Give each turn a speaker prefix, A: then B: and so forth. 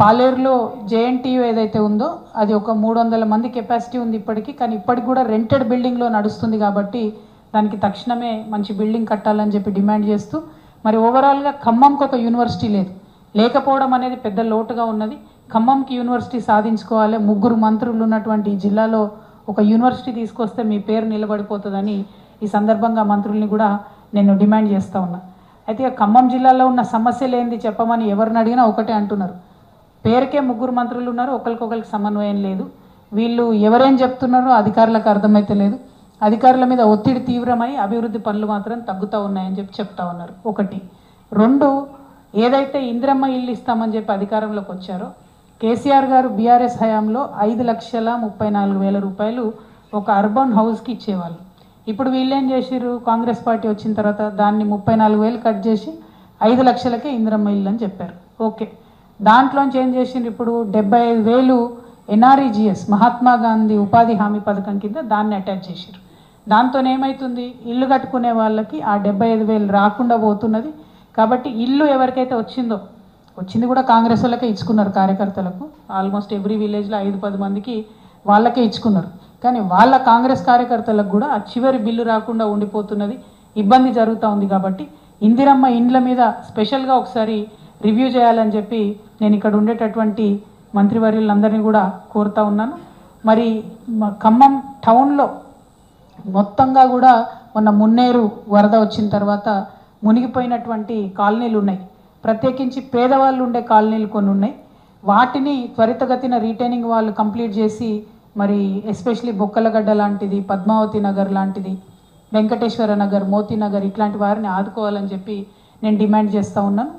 A: పాలేరులో JNTU ఏదైతే ఉందో అది ఒక మూడు వందల మంది కెపాసిటీ ఉంది ఇప్పటికీ కానీ ఇప్పటికి కూడా రెంటెడ్ బిల్డింగ్లో నడుస్తుంది కాబట్టి దానికి తక్షణమే మంచి బిల్డింగ్ కట్టాలని చెప్పి డిమాండ్ చేస్తూ మరి ఓవరాల్గా ఖమ్మంకి ఒక యూనివర్సిటీ లేదు. లేకపోవడం అనేది పెద్ద లోటుగా ఉన్నది. ఖమ్మంకి యూనివర్సిటీ సాధించుకోవాలి. ముగ్గురు మంత్రులు ఉన్నటువంటి ఈ జిల్లాలో ఒక యూనివర్సిటీ తీసుకొస్తే మీ పేరు నిలబడిపోతుందని ఈ సందర్భంగా మంత్రుల్ని కూడా నేను డిమాండ్ చేస్తూ ఉన్నా. అయితే ఖమ్మం జిల్లాలో ఉన్న సమస్యలు ఏంది చెప్పమని ఎవరిని అడిగినా ఒకటే అంటున్నారు. పేరుకే ముగ్గురు మంత్రులు ఉన్నారు ఒకరికొకరికి సమన్వయం లేదు. వీళ్ళు ఎవరేం చెప్తున్నారో అధికారులకు అర్థమైతే లేదు. అధికారుల మీద ఒత్తిడి తీవ్రమై అభివృద్ధి పనులు మాత్రం తగ్గుతూ ఉన్నాయని చెప్పి చెప్తా ఉన్నారు. ఒకటి. రెండు ఏదైతే ఇందిరమ్మ ఇల్లు ఇస్తామని చెప్పి అధికారంలోకి వచ్చారో కేసీఆర్ గారు బీఆర్ఎస్ హయాంలో ఐదు లక్షల ముప్పై నాలుగు వేల రూపాయలు ఒక అర్బన్ హౌస్కి ఇచ్చేవాళ్ళు. ఇప్పుడు వీళ్ళేం చేసిర్రు? కాంగ్రెస్ పార్టీ వచ్చిన తర్వాత దాన్ని ముప్పై నాలుగు వేలు కట్ చేసి ఐదు లక్షలకే ఇందిరమ్మ ఇల్లు అని చెప్పారు. ఓకే. దాంట్లోంచి ఏం చేసిండ్రు? ఇప్పుడు డెబ్బై ఐదు వేలు ఎన్ఆర్ఈజిఎస్ మహాత్మా గాంధీ ఉపాధి హామీ పథకం కింద దాన్ని అటాచ్ చేసిర్రు దాంతో ఏమవుతుంది ఇల్లు కట్టుకునే వాళ్ళకి ఆ డెబ్బై ఐదు వేలు రాకుండా పోతున్నది. కాబట్టి ఇల్లు ఎవరికైతే వచ్చిందో వచ్చింది కూడా కాంగ్రెస్ వాళ్ళకే ఇచ్చుకున్నారు కార్యకర్తలకు. ఆల్మోస్ట్ ఎవ్రీ విలేజ్లో ఐదు పది మందికి వాళ్ళకే ఇచ్చుకున్నారు. కానీ వాళ్ళ కాంగ్రెస్ కార్యకర్తలకు కూడా ఆ చివరి బిల్లు రాకుండా ఉండిపోతున్నది. ఇబ్బంది జరుగుతూ ఉంది కాబట్టి ఇందిరమ్మ ఇండ్ల మీద స్పెషల్గా ఒకసారి రివ్యూ చేయాలని చెప్పి నేను ఇక్కడ ఉండేటటువంటి మంత్రివర్యులందరినీ కూడా కోరుతా ఉన్నాను. మరి ఖమ్మం టౌన్లో మొత్తంగా కూడా మొన్న మున్నేరు వరద వచ్చిన తర్వాత మునిగిపోయినటువంటి కాలనీలు ఉన్నాయి. ప్రత్యేకించి పేదవాళ్ళు ఉండే కాలనీలు కొన్ని ఉన్నాయి. వాటిని త్వరితగతిన రీటైనింగ్ వాళ్ళు కంప్లీట్ చేసి మరి ఎస్పెషలీ బొక్కలగడ్డ లాంటిది పద్మావతి నగర్ లాంటిది వెంకటేశ్వర నగర్ మోతీ నగర్ ఇట్లాంటి వారిని ఆదుకోవాలని చెప్పి నేను డిమాండ్ చేస్తూ ఉన్నాను.